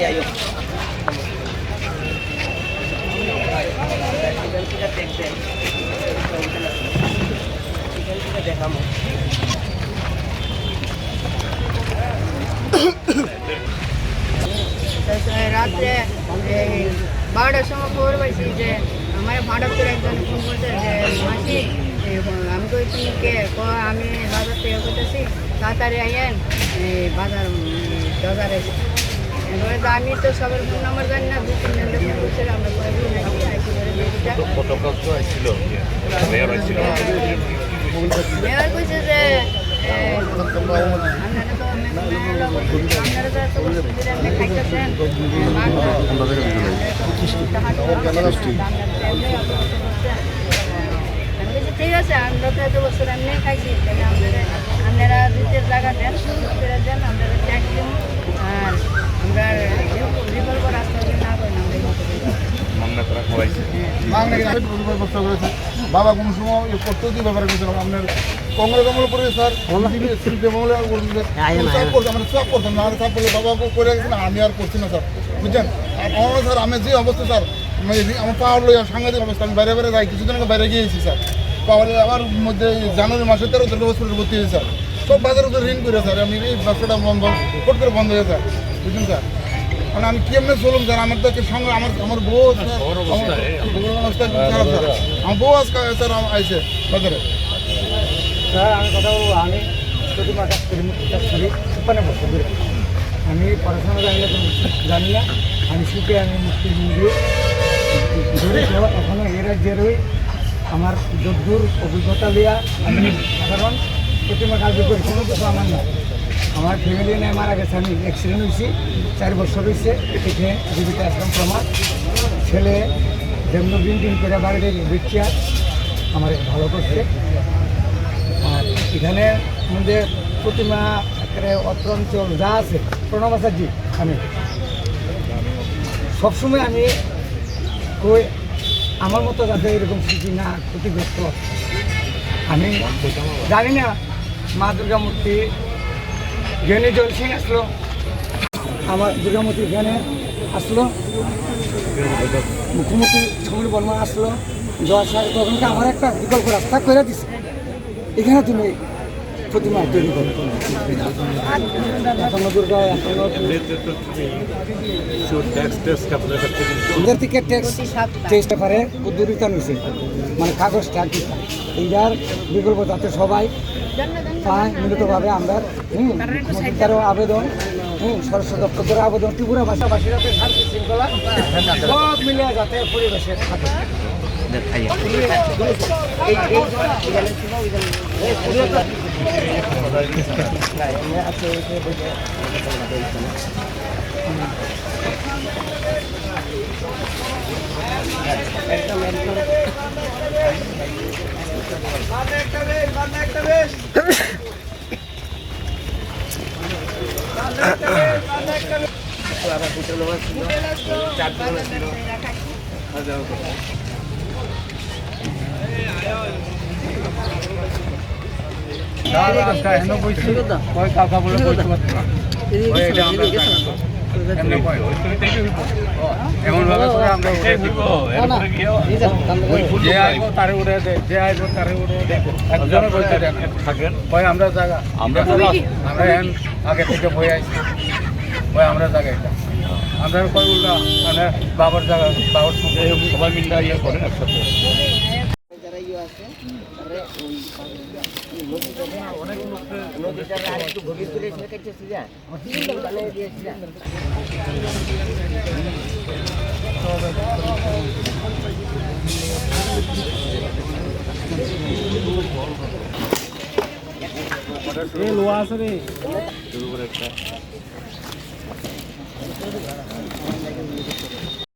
দেখবেন রাত্রে বারোটার সময় খবর পাইছি যে আমার ভাড়া করে একজন ফোন করছে যে, মাসি আমি কই তুমি কে? আমি বাজার থেকে করতেছি তাড়াতাড়ি আইয়েন বাজার বাজারে আমি তো সবার ফোন নাম্বার জানি না, দু তিন জনকে ফোন আমরা মেয়র কইছে যে আমি ঠিক আছে, আমরা তো এত বছর এমনি খাইছি আপনারা আপনারা জায়গা দেন দেন, আপনারা দিন আর আমরা রিভলভার রাস্তা দিয়ে না করেন আমরা এই মতো করি। মামলা করা খাওয়াইছে বাংলা সাহিত্য পরিবার প্রশ্ন করেছে বাবা কোনো সময় এই পদ্ধতি ব্যবহার আপনার কংগ্রেস আমল করে স্যার শিল্পী আমলে সব করতাম আমরা সব করতাম না সব করলে বাবা করে গেছে আমি আর করছি না স্যার বুঝছেন আমার স্যার আমি যে অবস্থা স্যার আমি আমার পাওয়ার লইয়া সাংঘাতিক অবস্থা আমি বাইরে বাইরে যাই কিছুদিন আগে বাইরে গিয়েছি স্যার পাওয়ার আমার মধ্যে জানুয়ারি মাসে তেরো তেরো হসপিটাল ভর্তি হয়েছে স্যার সব বাজার ঋণ করে স্যার আমি এই ব্যবসাটা বন্ধ ফট করে বন্ধ হয়ে স্যার বুঝছেন স্যার? মানে আমি কেমনে চলুন স্যার আমার তো সঙ্গে আমার আমার বউ অবস্থা, আমার বউর অবস্থা খুব খারাপ স্যার আমার বউ আজকে স্যার আইসে বাজারে স্যার আমি কথা বলব আমি প্রতি মাস করি সুপানে বসে আমি পড়াশোনা জানি না জানি না। আমি শিখে আমি মুক্তি দিয়ে ঘুরে এখনও এ রাজ্যে রই। আমার যদ্দূর অভিজ্ঞতা লিয়া আমি সাধারণ প্রতিমা কাজ করি কোনো কিছু আমার না আমার ফ্যামিলি নিয়ে মারা গেছে, আমি অ্যাক্সিডেন্ট হয়েছি, চার বছর হয়েছে, এখানে জীবিত আসলাম প্রমাণ ছেলে যেমন দিন করে বাড়িতে বিচ্ছা আমার ভালো করছে। আর এখানে মধ্যে প্রতিমা একেবারে অত্রঞ্চল যা আছে, প্রণব আচার্য, আমি। সবসময় আমি কই, আমার মতো যাতে এরকম স্মৃতি না ক্ষতিগ্রস্ত আমি জানি না মা দুর্গা মূর্তি জ্ঞানী জল সিং আসলো। আমার দুর্গামূর্তি জ্ঞানে আসলো। মুখ্যমন্ত্রী সমীর বর্মা আসলো। যাওয়ার সাথে তখনকে আমার একটা বিকল্প রাস্তা করে দিছে। এখানে তুমি প্রতিমা তৈরি করো। থেকে ট্যাক্স চেষ্টা করে নিছে মানে কাগজটা কি এইটার বিকল্প যাতে সবাই মিলিতভাবে আমরা মুখ্যমন্ত্রীরও আবেদন, হুম দপ্তরের আবেদন, ত্রিপুরা ভাষাভাষীরা শান্তি শৃঙ্খলা সব মিলে যাতে পরিবেশে থাকে দাদা কাকা হেন বইছি কয় কাকা বলে বইছি এটা আমরা এমন ভাবে করে আমরা উঠে দিব। যে আইবো তারে উঠে দে যে আইবো তারে উঠে দে। একজনে বলতে দেন থাকেন। ওই আমরা জায়গা আমরা আমরা এখন আগে থেকে বই আইছি। ওই আমরা জায়গা এটা আমরা কই উল্টা মানে বাবার জায়গা বাবার সঙ্গে সবাই মিলে ইয়ে করেন একসাথে। যারা আছে। তারা ওই নদীটা নদীটা আর একটু গভীর করে এসে যা বানিয়ে দিয়েছি লোয়া আছে রে একটা।